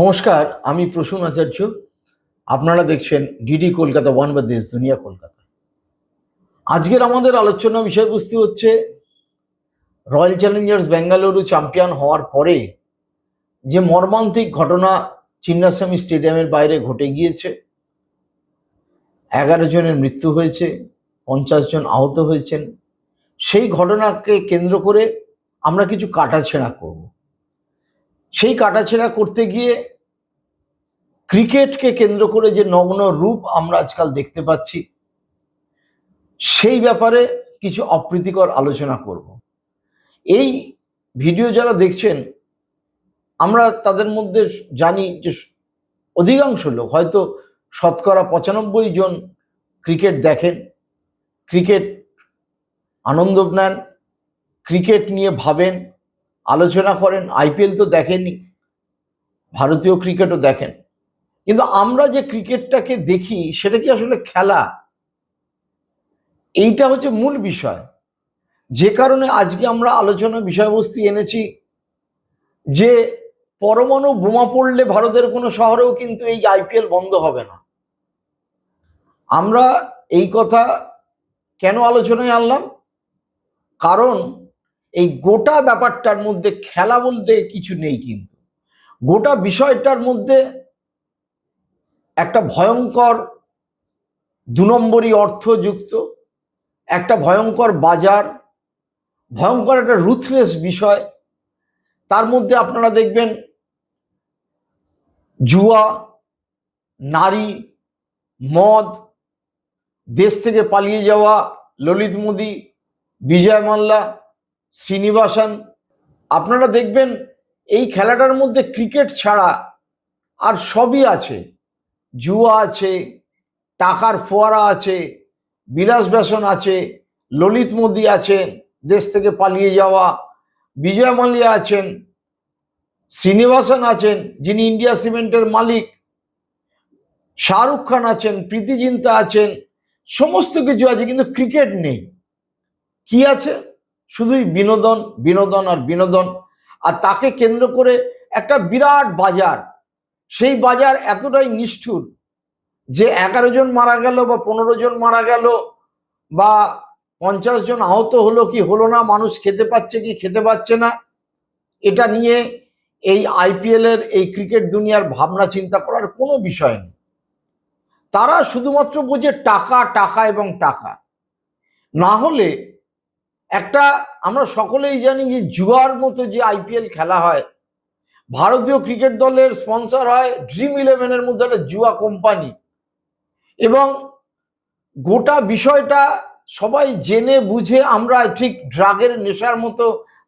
নমস্কার, আমি প্রসূন আচার্য। আপনারা দেখছেন ডিডি কলকাতা, ওয়ান বা দেশ দুনিয়া কলকাতা। আজকের আমাদের আলোচনা বিষয়বস্তু হচ্ছে, রয়্যাল চ্যালেঞ্জার্স বেঙ্গালুরু চ্যাম্পিয়ন হওয়ার পরে যে মর্মান্তিক ঘটনা চিন্নাস্বামী স্টেডিয়ামের বাইরে ঘটে গিয়েছে, এগারো জনের মৃত্যু হয়েছে, পঞ্চাশ জন আহত হয়েছেন। সেই ঘটনাকে কেন্দ্র করে আমরা কিছু কাটাছেঁড়া করব। সেই কাটাছেঁড়া করতে গিয়ে ক্রিকেটকে কেন্দ্র করে যে নগ্ন রূপ আমরা আজকাল দেখতে পাচ্ছি, সেই ব্যাপারে কিছু অপ্রীতিকর আলোচনা করব। এই ভিডিও যারা দেখছেন, আমরা তাদের মধ্যে জানি যে অধিকাংশ লোক, হয়তো শতকরা পঁচানব্বই জন ক্রিকেট দেখেন, ক্রিকেট আনন্দ নেন, ক্রিকেট নিয়ে ভাবেন আলোচনা করেন, আইপিএল তো দেখেনি ভারতীয় ক্রিকেটও দেখেন। কিন্তু আমরা যে ক্রিকেটটাকে দেখি, সেটা কি আসলে খেলা? এইটা হচ্ছে মূল বিষয়। যে কারণে আজকে আমরা আলোচনা বিষয়বস্তু এনেছি যে পরমাণু বোমা পড়লে ভারতের কোনো শহরেও কিন্তু এই আইপিএল বন্ধ হবে না। আমরা এই কথা কেন আলোচনায় আনলাম? কারণ এই গোটা ব্যাপারটার মধ্যে খেলা বলতে কিছু নেই কিন্তু। গোটা বিষয়টার মধ্যে একটা ভয়ঙ্কর দু নম্বরই অর্থ যুক্ত একটা ভয়ঙ্কর বাজার, ভয়ঙ্কর একটা রুথলেস বিষয়। তার মধ্যে আপনারা দেখবেন জুয়া, নারী, মদ, দেশ থেকে পালিয়ে যাওয়া ললিত মোদী, বিজয় মাল্লা শ্রীনিবাসন, আপনারা দেখবেন এই খেলাটার মধ্যে ক্রিকেট ছাড়া আর সবই আছে। জুয়া আছে, টাকার ফোয়ারা আছে, বিলাস ব্যাসন আছে, ললিত মোদী আছেন, দেশ থেকে পালিয়ে যাওয়া, বিজয় মালিয়া আছেন, শ্রীনিবাসন আছেন, যিনি ইন্ডিয়া সিমেন্টের মালিক, শাহরুখ খান আছেন, প্রীতি জিন্তা আছেন, সমস্ত কিছু আছে, কিন্তু ক্রিকেট নেই। কি আছে? শুধুই বিনোদন বিনোদন আর বিনোদন। আর তাকে কেন্দ্র করে একটা বিরাট বাজার। সেই বাজার এতটাই নিষ্ঠুর যে এগারো জন মারা গেল বা পনেরো জন মারা গেল বা পঞ্চাশ জন আহত হলো কি হলো না, মানুষ খেতে পাচ্ছে কি খেতে পাচ্ছে না, এটা নিয়ে এই আইপিএল এর, এই ক্রিকেট দুনিয়ার ভাবনা চিন্তা করার কোনো বিষয় নেই। তারা শুধুমাত্র বোঝে টাকা টাকা এবং টাকা। না হলে একটা আমরা সকলেই জানি যে জুয়ার মতো যে আইপিএল খেলা হয়, ভারতীয় ক্রিকেট দলের স্পন্সর হয় ড্রিম ইলেভেনের মধ্যে একটা জুয়া কোম্পানি। এবং গোটা বিষয়টা সবাই জেনে বুঝে আমরা ঠিক ড্রাগের নেশার মতো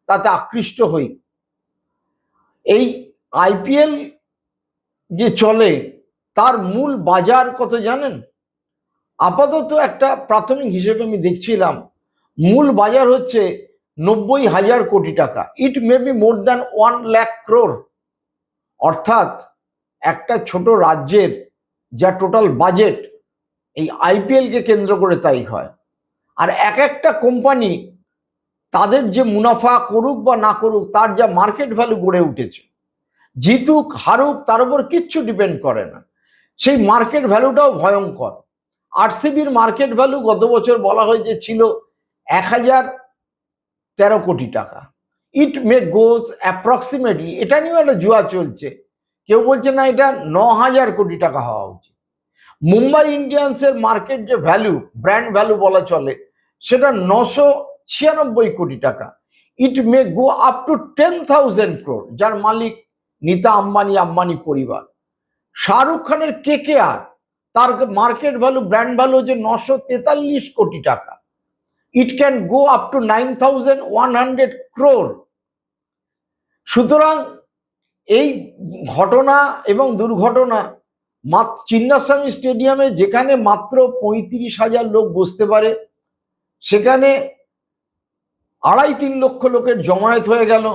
তাতে আকৃষ্ট হই। এই আইপিএল যে চলে, তার মূল বাজার কত জানেন? আপাতত একটা প্রাথমিক হিসেবে আমি দেখছিলাম মূল বাজার হচ্ছে নব্বই হাজার কোটি টাকা। It may be more than one lakh crore অর্থাৎ একটা ছোট রাজ্যের যা টোটাল বাজেট এই আইপিএলকে কেন্দ্র করে তাই হয়। আর এক একটা কোম্পানি তাদের যে মুনাফা করুক বা না করুক, তার যা মার্কেট ভ্যালু গড়ে উঠেছে। জিতুক, হারুক, তার উপর কিচ্ছু ডিপেন্ড করে না। সেই মার্কেট ভ্যালুটাও ভয়ঙ্কর। আরসিবির মার্কেট ভ্যালু গত বছর বলা হয়েছে ছিল এক হাজার তেরো কোটি টাকা। ইট মে গোজ অ্যাপ্রক্সিমেটলি এটা নিয়েও একটা জুয়া চলছে। কেউ বলছে, না, এটা ন হাজার কোটি টাকা হওয়া উচিত। মুম্বাই ইন্ডিয়ান্সের মার্কেট যে ভ্যালু ব্র্যান্ড ভ্যালু বলা চলে, সেটা নশো ছিয়ানব্বই কোটি টাকা। It may go up to ten thousand crore যার মালিক নিতা আম্বানি আম্বানি পরিবার। শাহরুখ খানের কে কে আর? তার মার্কেট ভ্যালু ব্র্যান্ড ভ্যালু যে নশো তেতাল্লিশ কোটি টাকা। It can go up to nine thousand one hundred crore সুতরাং এই ঘটনা এবং দুর্ঘটনা চিন্নাস্বামী স্টেডিয়ামে যেখানে মাত্র পঁয়ত্রিশ হাজার লোক বসতে পারে, সেখানে আড়াই তিন লক্ষ লোকের জমায়েত হয়ে গেল।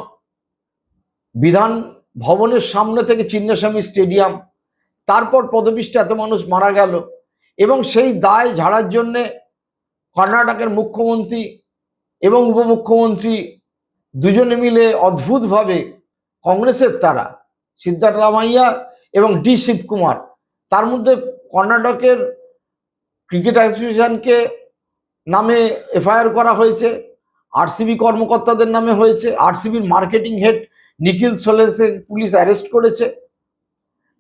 বিধান ভবনের সামনে থেকে চিন্নাস্বামী স্টেডিয়াম, তারপর পদপিষ্টে এত মানুষ মারা গেল এবং সেই দায় ঝাড়ার জন্যে কর্ণাটকের মুখ্যমন্ত্রী এবং উপমুখ্যমন্ত্রী দুজনে মিলে অদ্ভুতভাবে কংগ্রেসের তারা সিদ্ধার্থ রামাইয়া এবং ডি শিবকুমার। তার মধ্যে কর্ণাটকের ক্রিকেট অ্যাসোসিয়েশনকে নামে এফআইআর করা হয়েছে, আরসিবি কর্মকর্তাদের নামে হয়েছে, আরসিবির marketing head Nikhil Sosale police arrest করেছে।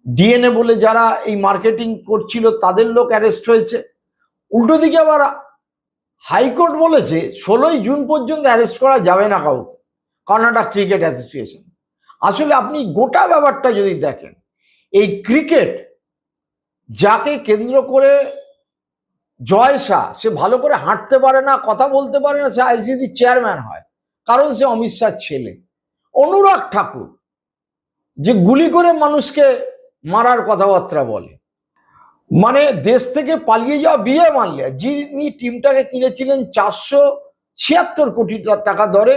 ডিএনএ বলে যারা এই মার্কেটিং করছিল তাদের লোক অ্যারেস্ট হয়েছে। উল্টো দিকে আবার হাইকোর্ট বলেছে ষোলোই জুন পর্যন্ত অ্যারেস্ট করা যাবে না কাউকে, কর্ণাটক ক্রিকেট অ্যাসোসিয়েশন। আসলে আপনি গোটা ব্যাপারটা যদি দেখেন, এই ক্রিকেট যাকে কেন্দ্র করে জয় শাহ সে ভালো করে হাঁটতে পারে না, কথা বলতে পারে না, সে আইসিসি চেয়ারম্যান হয়, কারণ সে অমিত শাহ ছেলে। অনুরাগ ঠাকুর যে গুলি করে মানুষকে মারার কথাবার্তা বলে মানে দেশ থেকে পালিয়ে যাওয়া বিয়ে মাল্যা যিনি টিমটাকে কিনেছিলেন চারশো ছিয়াত্তর কোটি টাকা দরে,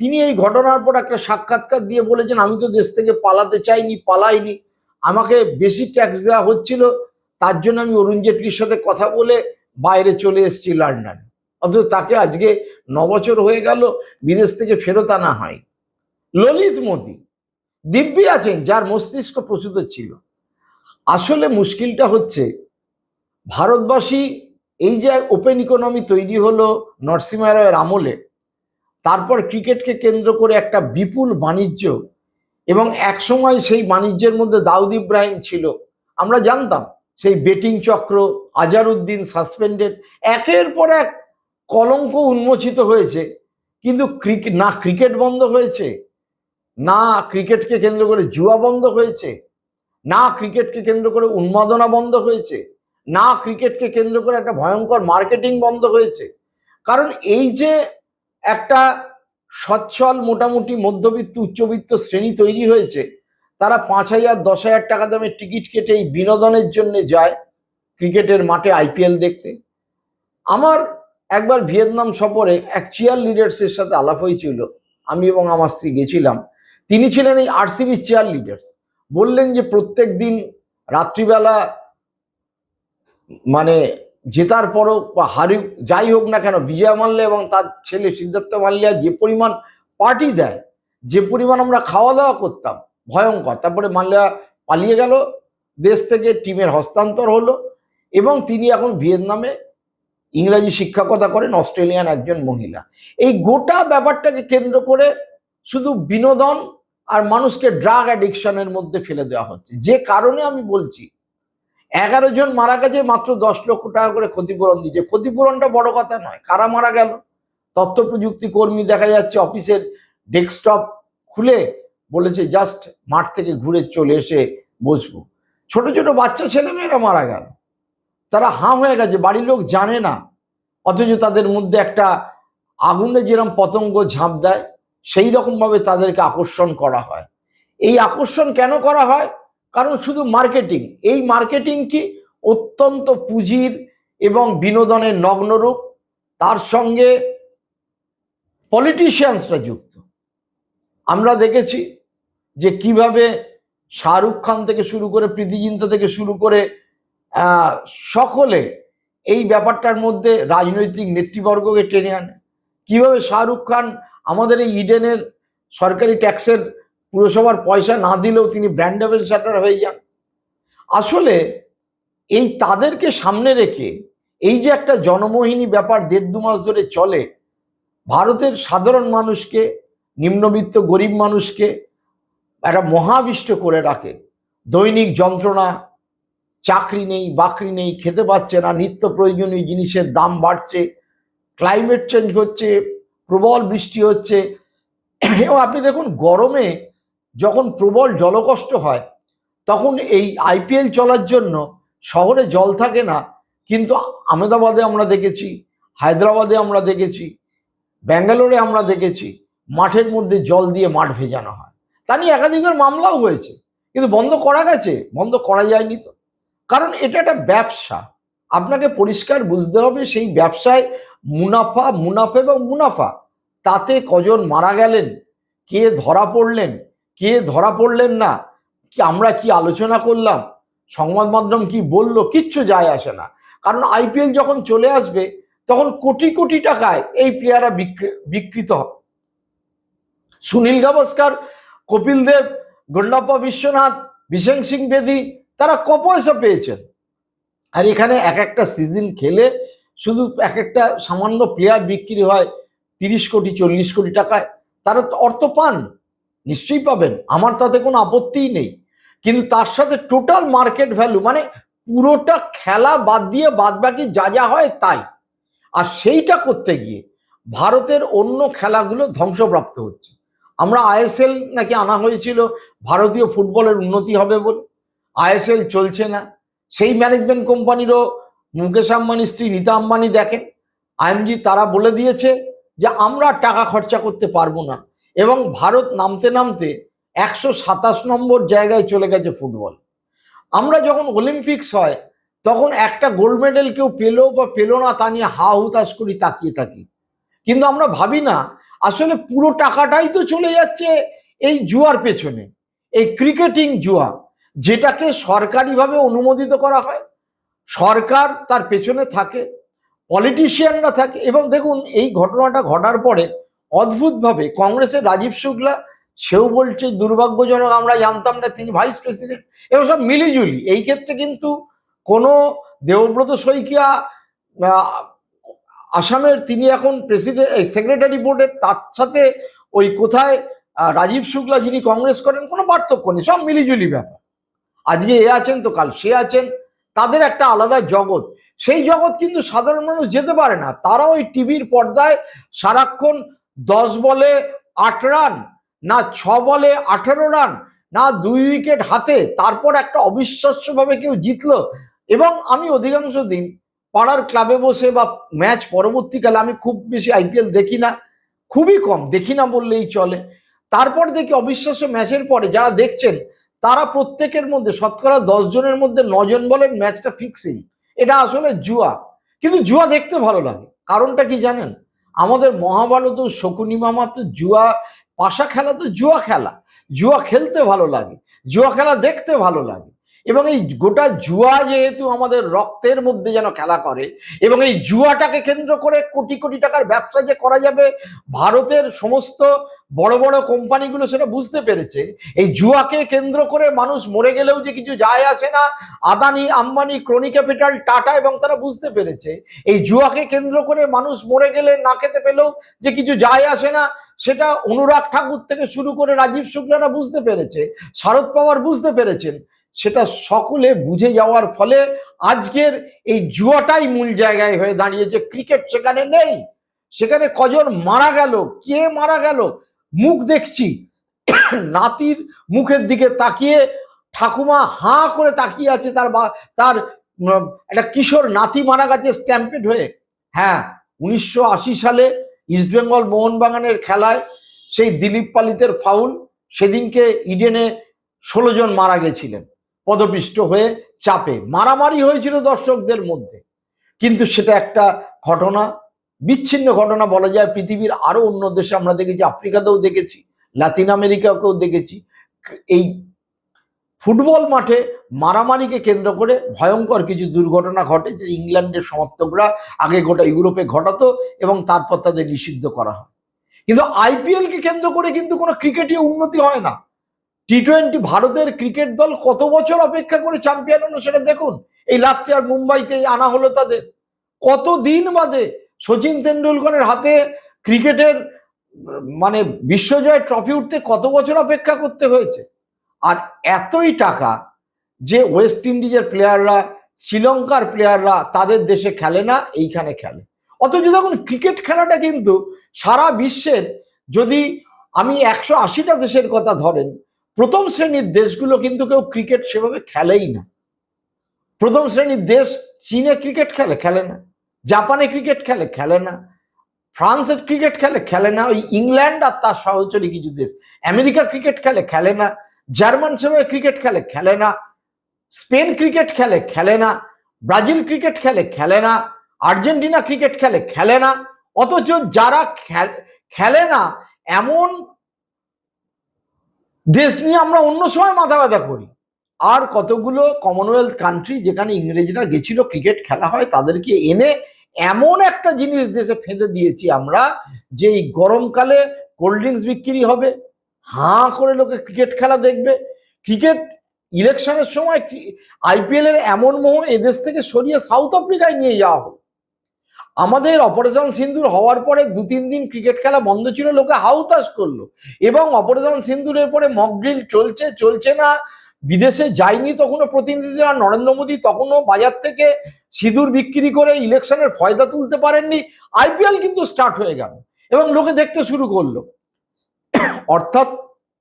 তিনি এই ঘটনার পর একটা সাক্ষাৎকার দিয়ে বলেছেন, আমি তো দেশ থেকে পালাতে চাইনি, পালাইনি। আমাকে বেশি ট্যাক্স দেওয়া হচ্ছিল, তার জন্য আমি অরুণ জেটলির সাথে কথা বলে বাইরে চলে এসেছি লন্ডনে। অথচ তাকে আজকে ন বছর হয়ে গেল, বিদেশ থেকে ফেরত আনা হয় ললিত মোদী, দিব্যি আছেন, যার মস্তিষ্ক প্রসূত ছিল। আসলে মুশকিলটা হচ্ছে, ভারতবাসী এই যে ওপেন ইকোনমি তৈরি হলো নরসিংহ রায়ের আমলে, তারপর ক্রিকেটকে কেন্দ্র করে একটা বিপুল বাণিজ্য এবং একসময় সেই বাণিজ্যের মধ্যে দাউদ ইব্রাহিম ছিল। আমরা জানতাম সেই বেটিং চক্র, আজারউদ্দিন সাসপেন্ডেড, একের পর এক কলঙ্ক উন্মোচিত হয়েছে। কিন্তু ক্রিকেট না ক্রিকেট বন্ধ হয়েছে, না ক্রিকেটকে কেন্দ্র করে জুয়া বন্ধ হয়েছে না ক্রিকেটকে কেন্দ্র করে উন্মাদনা বন্ধ হয়েছে, না ক্রিকেটকে কেন্দ্র করে একটা ভয়ঙ্কর মার্কেটিং বন্ধ হয়েছে। কারণ এই যে একটা সচ্ছল মোটামুটি মধ্যবিত্ত, উচ্চবিত্ত শ্রেণি তৈরি হয়েছে, তারা পাঁচ হাজার, দশ হাজার টাকা দামের টিকিট কেটে এই বিনোদনের জন্য যায় ক্রিকেটের মাঠে আইপিএল দেখতে। আমার একবার ভিয়েতনাম সফরে এক চেয়ার লিডার্সের সাথে আলাপ হয়েছিল, আমি এবং আমার স্ত্রী গেছিলাম। তিনি ছিলেন এই আরসিবি চেয়ার লিডার্স বললেন যে প্রত্যেক দিন রাত্রিবেলা মানে জেতার পরও বা হারি, যাই হোক না কেন, বিজয় মাল্য এবং তার ছেলে সিদ্ধার্থ মাল্লিয়া যে পরিমাণ পার্টি দেয়, যে পরিমাণ আমরা খাওয়া দাওয়া করতাম, ভয়ঙ্কর। তারপরে মাল্লিয়া পালিয়ে গেল, দেশ থেকে টিমের হস্তান্তর হলো এবং তিনি এখন ভিয়েতনামে ইংরাজি শিক্ষকতা করেন, অস্ট্রেলিয়ান একজন মহিলা। এই গোটা ব্যাপারটাকে কেন্দ্র করে শুধু বিনোদন আর মানুষকে ড্রাগ অ্যাডিকশনের মধ্যে ফেলে দেওয়া হচ্ছে। যে কারণে আমি বলছি, এগারো জন মারা গেছে মাত্র দশ লক্ষ টাকা করে ক্ষতিপূরণ দিচ্ছে ক্ষতিপূরণটা বড় কথা নয়, কারা মারা গেল? তথ্য প্রযুক্তি কর্মী দেখা যাচ্ছে অফিসের ডেস্কটপ খুলে বলেছে, জাস্ট মাঠ থেকে ঘুরে চলে এসে বসবো। ছোট ছোট বাচ্চা ছেলেমেয়েরা মারা গেল। তারা হাঁ হয়ে গেছে, বাড়ির লোক জানে না। অথচ তাদের মধ্যে একটা আগুনে যেরকম পতঙ্গ ঝাঁপ দেয় সেই রকমভাবে তাদেরকে আকর্ষণ করা হয়। এই আকর্ষণ কেন করা হয়? কারণ শুধু মার্কেটিং, এই মার্কেটিং কি অত্যন্ত পুঁজির এবং বিনোদনের নগ্নরূপ, তার সঙ্গে পলিটিশিয়ানসরা যুক্ত। আমরা দেখেছি যে কীভাবে শাহরুখ খান থেকে শুরু করে প্রীতি জিন্তা থেকে শুরু করে সকলে এই ব্যাপারটার মধ্যে রাজনৈতিক নেতৃবর্গকে টেনে আনে। কীভাবে শাহরুখ খান আমাদের এই ইডেনের সরকারি ট্যাক্সের পুরসভার পয়সা না দিলেও তিনি ব্র্যান্ড অ্যাম্বাসেডার হয়ে যান? আসলে এই তাদেরকে সামনে রেখে এই যে একটা জনমোহিনী ব্যাপার দেড় দু মাস ধরে চলে, ভারতের সাধারণ মানুষকে, নিম্নবিত্ত গরিব মানুষকে একটা মহাবিষ্ট করে রাখে। দৈনিক যন্ত্রণা, চাকরি নেই, বাকরি নেই, খেতে পাচ্ছে না, নিত্য প্রয়োজনীয় জিনিসের দাম বাড়ছে ক্লাইমেট চেঞ্জ হচ্ছে, প্রবল বৃষ্টি হচ্ছে। এবং আপনি দেখুন, গরমে যখন প্রবল জলকষ্ট হয়, তখন এই আইপিএল চলার জন্য শহরে জল থাকে না। কিন্তু আহমেদাবাদে আমরা দেখেছি, হায়দ্রাবাদে আমরা দেখেছি, ব্যাঙ্গালোরে আমরা দেখেছি, মাঠের মধ্যে জল দিয়ে মাঠ ভেজানো হয়। তা নিয়ে একাধিকবার মামলাও হয়েছে। কিন্তু বন্ধ করা গেছে, বন্ধ করা যায়নি তো। কারণ এটা একটা ব্যবসা। আপনাকে পরিষ্কার বুঝতে হবে, সেই ব্যবসায় মুনাফা মুনাফা এবং মুনাফা। তাতে কজন মারা গেলেন? কে ধরা পড়লেন? কে ধরা পড়লেন না? কি আমরা কি আলোচনা করলাম? সংবাদ মাধ্যম কি বলল? কিচ্ছু যায় আসে না। কারণ আইপিএল যখন চলে আসবে, তখন কোটি কোটি টাকায় এই প্লেয়াররা বিকৃত হবে। সুনীল গাভাস্কার, কপিল দেব গন্ডাপ্পা বিশ্বনাথ বিশেং সিং বেদি, তারা ক পয়সা পেয়েছেন? আর এখানে এক একটা সিজন খেলে শুধু এক একটা সামান্য প্লেয়ার বিক্রি হয় তিরিশ কোটি, চল্লিশ কোটি টাকায়, তারা তো অর্থ পান। নিশ্চয়ই পাবেন। আমার তাতে কোনো আপত্তিই নেই। কিন্তু তার সাথে টোটাল মার্কেট ভ্যালু মানে পুরোটা খেলা বাদ দিয়ে বাদ বাকি যা যা হয় তাই। আর সেইটা করতে গিয়ে ভারতের অন্য খেলাগুলো ধ্বংসপ্রাপ্ত হচ্ছে। আমরা আইএসএল নাকি আনা হয়েছিল, ভারতীয় ফুটবলের উন্নতি হবে বলে। আইএসএল চলছে না। সেই ম্যানেজমেন্ট কোম্পানিরও মুকেশ আম্বানি, স্ত্রী নীতা আম্বানি দেখেন। আইএমজি তারা বলে দিয়েছে যে আমরা টাকা খরচা করতে পারব না এবং ভারত নামতে নামতে একশো সাতাশ নম্বর জায়গায় চলে গেছে ফুটবল। আমরা যখন অলিম্পিক্স হয়, তখন একটা গোল্ড মেডেল কেউ পেল বা পেল না তা নিয়ে হা হুতাশ করি, তাকিয়ে থাকি। কিন্তু আমরা ভাবি না, আসলে পুরো টাকাটাই তো চলে যাচ্ছে এই জুয়ার পেছনে, এই ক্রিকেটিং জুয়া, যেটাকে সরকারিভাবে অনুমোদিত করা হয়। সরকার তার পেছনে থাকে পলিটিশিয়ানরা থাকে এবং দেখুন এই ঘটনাটা ঘটার পরে অদ্ভুতভাবে কংগ্রেসের রাজীব শুক্লা, সেও বলছে, দুর্ভাগ্যজনক আমরা জানতাম না তিনি ভাইস প্রেসিডেন্ট এবং সব মিলিজুলি। এই ক্ষেত্রে কিন্তু কোনো দেবব্রত শইকিয়া আসামের তিনি এখন প্রেসিডেন্ট সেক্রেটারি বোর্ডের তার সাথে ওই কোথায় রাজীব শুক্লা যিনি কংগ্রেস করেন, কোনো পার্থক্য নেই। সব মিলিজুলি ব্যাপার। আজকে এ আছেন তো কাল সে আছেন। তাদের একটা আলাদা জগৎ। সেই জগৎ কিন্তু সাধারণ মানুষ যেতে পারে না। তারা ওই টিভির পর্দায় সারাক্ষণ দশ বলে আট রান, না ছ বলে আঠেরো রান, না দুই উইকেট হাতে, তারপর একটা অবিশ্বাস্যভাবে কেউ জিতলো। এবং আমি অধিকাংশ দিন পাড়ার ক্লাবে বসে বা ম্যাচ পরবর্তীকালে আমি খুব বেশি আইপিএল দেখি না। খুবই কম, দেখি না বললেই চলে। তারপর দেখি অবিশ্বাস্য ম্যাচের পরে যারা দেখছেন তারা প্রত্যেকের মধ্যে, শতকরা দশ জনের মধ্যে নজন বলেন ম্যাচটা ফিক্সিং এটা আসলে জুয়া। কিন্তু জুয়া দেখতে ভালো লাগে। কারণটা কি জানেন? আমাদের মহাভারত ও শকুনি মামা তো জুয়া, পাশা খেলা তো জুয়া খেলা। জুয়া খেলতে ভালো লাগে। জুয়া খেলা দেখতে ভালো লাগে। এবং এই গোটা জুয়া যেহেতু আমাদের রক্তের মধ্যে যেন খেলা করে, এবং এই জুয়াটাকে কেন্দ্র করে কোটি কোটি টাকার ব্যবসা যে করা যাবে, ভারতের সমস্ত বড় বড় কোম্পানিগুলো সেটা বুঝতে পেরেছে। এই জুয়াকে কেন্দ্র করে মানুষ মরে গেলেও যে কিছু যায় আসে না, আদানি, আম্বানি, ক্রনি ক্যাপিটাল, টাটা এবং তারা বুঝতে পেরেছে। এই জুয়াকে কেন্দ্র করে মানুষ মরে গেলে না খেতে পেলেও যে কিছু যায় আসে না, সেটা অনুরাগ ঠাকুর থেকে শুরু করে রাজীব শুক্লারা বুঝতে পেরেছে, শারদ পাওয়ার বুঝতে পেরেছেন। সেটা সকলে বুঝে যাওয়ার ফলে আজকের এই জুয়াটাই মূল জায়গায় হয়ে দাঁড়িয়েছে। ক্রিকেট সেখানে নেই। সেখানে কজন মারা গেল? কে মারা গেল? মুখ দেখছি। নাতির মুখের দিকে তাকিয়ে ঠাকুমা হাঁ করে তাকিয়ে আছে তার বা, তার একটা কিশোর নাতি মারা গেছে স্ট্যাম্পেড হয়ে। হ্যাঁ উনিশশো আশি সালে ইস্টবেঙ্গল মোহনবাগানের খেলায় সেই দিলীপ পালিতের ফাউল সেদিনকে ইডেনে ষোলো জন মারা গেছিলেন। পদপিষ্ট হয়ে চাপে, মারামারি হয়েছিল দর্শকদের মধ্যে। কিন্তু সেটা একটা ঘটনা, বিচ্ছিন্ন ঘটনা বলা যায়। পৃথিবীর আরও অন্য দেশে আমরা দেখেছি, আফ্রিকাতেও দেখেছি, লাতিন আমেরিকাকেও দেখেছি। এই ফুটবল মাঠে মারামারিকে কেন্দ্র করে ভয়ঙ্কর কিছু দুর্ঘটনা ঘটে যে ইংল্যান্ডের সমর্থকরা আগে গোটা ইউরোপে ঘটাতো এবং তারপর তাদের নিষিদ্ধ করা হয়। কিন্তু আইপিএল কে কেন্দ্র করে কিন্তু কোনো ক্রিকেটীয় উন্নতি হয় না। টি টোয়েন্টি ভারতের ক্রিকেট দল কত বছর অপেক্ষা করে চ্যাম্পিয়ন হলো সেটা দেখুন। এই লাস্ট ইয়ার মুম্বাইতে আনা হলো তাদের। কত দিন বাদে সচিন তেন্ডুলকরের হাতে ক্রিকেটের মানে বিশ্বজয় ট্রফি উঠতে কত বছর অপেক্ষা করতে হয়েছে? আর এতই টাকা যে ওয়েস্ট ইন্ডিজের প্লেয়াররা শ্রীলঙ্কার প্লেয়াররা তাদের দেশে খেলে না, এইখানে খেলে। অথচ দেখুন ক্রিকেট খেলাটা কিন্তু সারা বিশ্বের যদি আমি একশো আশিটা দেশের কথা ধরেন প্রথম শ্রেণির দেশগুলো কিন্তু কেউ ক্রিকেট সেভাবে খেলেই না। প্রথম শ্রেণির দেশ চীনে ক্রিকেট খেলে খেলে না। জাপানে ক্রিকেট খেলে খেলে না। ফ্রান্সের ক্রিকেট খেলে খেলে না। ওই ইংল্যান্ড আর তার সহচরী কিছু দেশ। আমেরিকা ক্রিকেট খেলে খেলে না। জার্মান সেভাবে ক্রিকেট খেলে খেলে না। স্পেন ক্রিকেট খেলে খেলে না। ব্রাজিল ক্রিকেট খেলে খেলে না। আর্জেন্টিনা ক্রিকেট খেলে খেলে না। অথচ যারা খেল- না, এমন দেশ নিয়ে আমরা অন্য সময় মাথা ব্যথা করি। আর কতগুলো কমনওয়েলথ কান্ট্রি যেখানে ইংরেজরা গেছিল ক্রিকেট খেলা হয়, তাদেরকে এনে এমন একটা জিনিস দেশে ফেঁদে দিয়েছি আমরা, যে এই গরমকালে কোল্ড ড্রিঙ্কস বিক্রি হবে। হাঁ করে লোকে ক্রিকেট খেলা দেখবে। ক্রিকেট ইলেকশনের সময় আইপিএল এর এমন মোহ এদেশ থেকে সরিয়ে সাউথ আফ্রিকায় নিয়ে যাওয়া হলো আমাদের অপারেশন সিন্দুর হওয়ার পরে দু তিন দিন ক্রিকেট খেলা বন্ধ ছিল, লোকে হাউতাস করল। এবং অপারেশন সিন্দুরের পরে মকড্রিল চলছে চলছে না। বিদেশে যায়নি তখনও প্রতিনিধিরা, নরেন্দ্র মোদী তখনও বাজার থেকে সিঁদুর বিক্রি করে ইলেকশনের ফয়দা তুলতে পারেননি। আইপিএল কিন্তু স্টার্ট হয়ে গেল এবং লোকে দেখতে শুরু করল। অর্থাৎ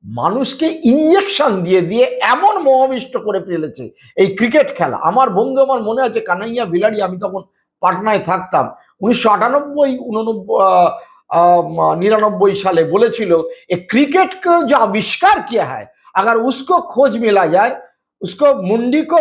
মানুষকে ইঞ্জেকশন দিয়ে দিয়ে এমন মহাবিষ্ট করে ফেলেছে এই ক্রিকেট খেলা। আমার বন্ধু, আমার মনে আছে কানাইয়া বিলাড়ি, আমি তখন পাটনায় থাকতাম উনিশশো আটানব্বই উননব্বই निन्यानबे साले বলেছিল ए क्रिकेट को जो आविष्कार किया है अगर उसको खोज मिला जाए उसको मुंडी को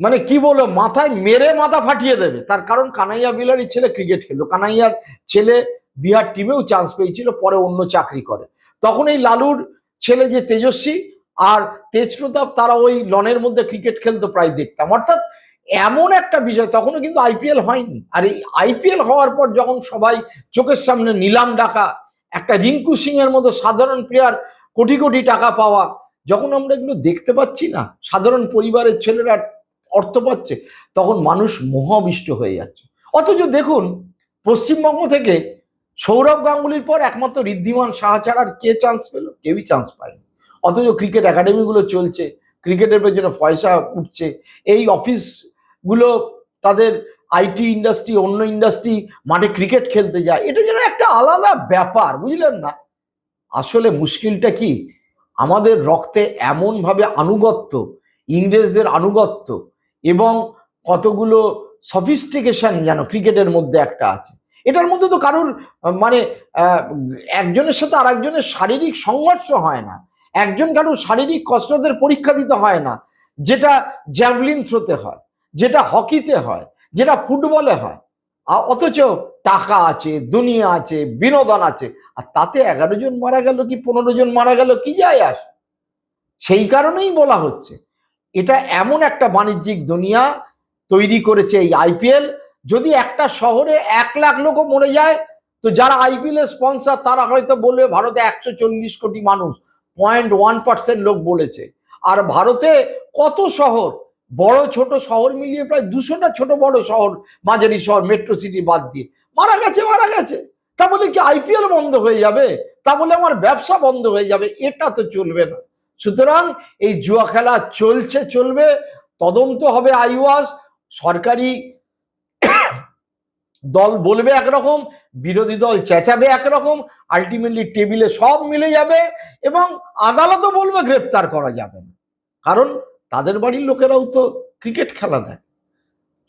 মানে কি বলবো মাথায় মেরে মাথা ফাটিয়ে দেবে তার কারণ কানাইয়া বিলারি ছেলে ক্রিকেট খেলতো কানাইয়ার ছেলে বিহার টিমেও চান্স পেয়েছিল পরে অন্য চাকরি করে তখন এই লালুর ছেলে যে তেজস্বী আর তেজপ্রতাপ তারা ওই লনের মধ্যে ক্রিকেট খেলতো প্রায় দেখতাম অর্থাৎ এমন একটা বিষয় তখনও কিন্তু আইপিএল হয়নি। আর এই আইপিএল হওয়ার পর যখন সবাই চোখের সামনে নিলাম ডাকা, একটা রিঙ্কু সিং এর মতো সাধারণ প্লেয়ার কোটি কোটি টাকা পাওয়া, যখন আমরা এগুলো দেখতে পাচ্ছি না, সাধারণ পরিবারের ছেলেরা অর্থ পাচ্ছে, তখন মানুষ মোহাবিষ্ট হয়ে যাচ্ছে। অথচ দেখুন, পশ্চিমবঙ্গ থেকে সৌরভ গাঙ্গুলির পর একমাত্র ঋদ্ধিমান সাহা ছাড়া আর কে চান্স পেল? কেউই চান্স পায়নি। অথচ ক্রিকেট একাডেমিগুলো চলছে ক্রিকেটের পেছনে পয়সা উঠছে, এই অফিসগুলো তাদের আইটি ইন্ডাস্ট্রি অন্য ইন্ডাস্ট্রি মাঠে ক্রিকেট খেলতে যায়। এটা যেন একটা আলাদা ব্যাপার, বুঝলেন না? আসলে মুশকিলটা কি? আমাদের রক্তে এমনভাবে আনুগত্য, ইংরেজদের আনুগত্য এবং কতগুলো সফিস্টিকেশন যেন ক্রিকেটের মধ্যে একটা আছে। এটার মধ্যে তো কারোর মানে একজনের সাথে আর একজনের শারীরিক সংঘর্ষ হয় না। একজন কারোর শারীরিক কষ্টদের পরীক্ষা দিতে হয় না, যেটা জ্যাভলিন থ্রোতে হয়। যেটা হকিতে হয়, যেটা ফুটবলে হয় অথচ টাকা আছে, দুনিয়া আছে, বিনোদন আছে, আর তাতে এগারো জন মারা গেল কি পনেরো জন মারা গেল কি যায় আস সেই কারণেই বলা হচ্ছে। এটা এমন একটা বাণিজ্যিক দুনিয়া তৈরি করেছে এই আইপিএল, যদি একটা শহরে এক লাখ লোকও মরে যায়, তো যারা আইপিএল এর স্পন্সর তারা হয়তো বলবে, ভারতে একশো চল্লিশ কোটি মানুষ পয়েন্ট ওয়ান পার্সেন্ট লোক বলেছে। আর ভারতে কত শহর বড় ছোট শহর মিলিয়ে প্রায় দুশোটা ছোট বড় শহর, মাঝারি শহর মেট্রো সিটি বাদ দিয়ে। মারা গেছে মারা গেছে। তা বলে কি আইপিএল বন্ধ হয়ে যাবে? তা বলে আমার ব্যবসা বন্ধ হয়ে যাবে, এটা তো চলবে না। সুতরাং এই জুয়া খেলা চলছে, চলবে, তদন্ত হবে আইওয়াস। সরকারি দল বলবে একরকম, বিরোধী দল চেঁচাবে একরকম আলটিমেটলি টেবিলে সব মিলে যাবে এবং আদালতও বলবে গ্রেপ্তার করা যাবে না। কারণ তাদের বাড়ির লোকেরাও তো ক্রিকেট খেলা দেয়।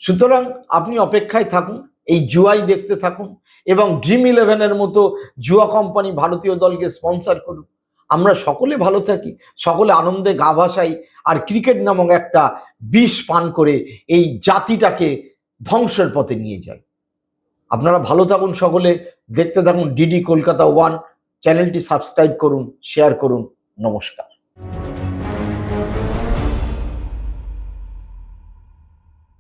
সুতরাং আপনি অপেক্ষায় থাকুন, এই জুয়াই দেখতে থাকুন এবং ড্রিম ইলেভেনের মতো জুয়া কোম্পানি ভারতীয় দলকে স্পন্সর করুন। আমরা সকলে ভালো থাকি, সকলে আনন্দে গা ভাসাই আর ক্রিকেট নামক একটা বিষ পান করে এই জাতিটাকে ধ্বংসের পথে নিয়ে যায় আপনারা ভালো থাকুন সকলে, দেখতে থাকুন ডিডি কলকাতা ওয়ান, চ্যানেলটি সাবস্ক্রাইব করুন, শেয়ার করুন, নমস্কার।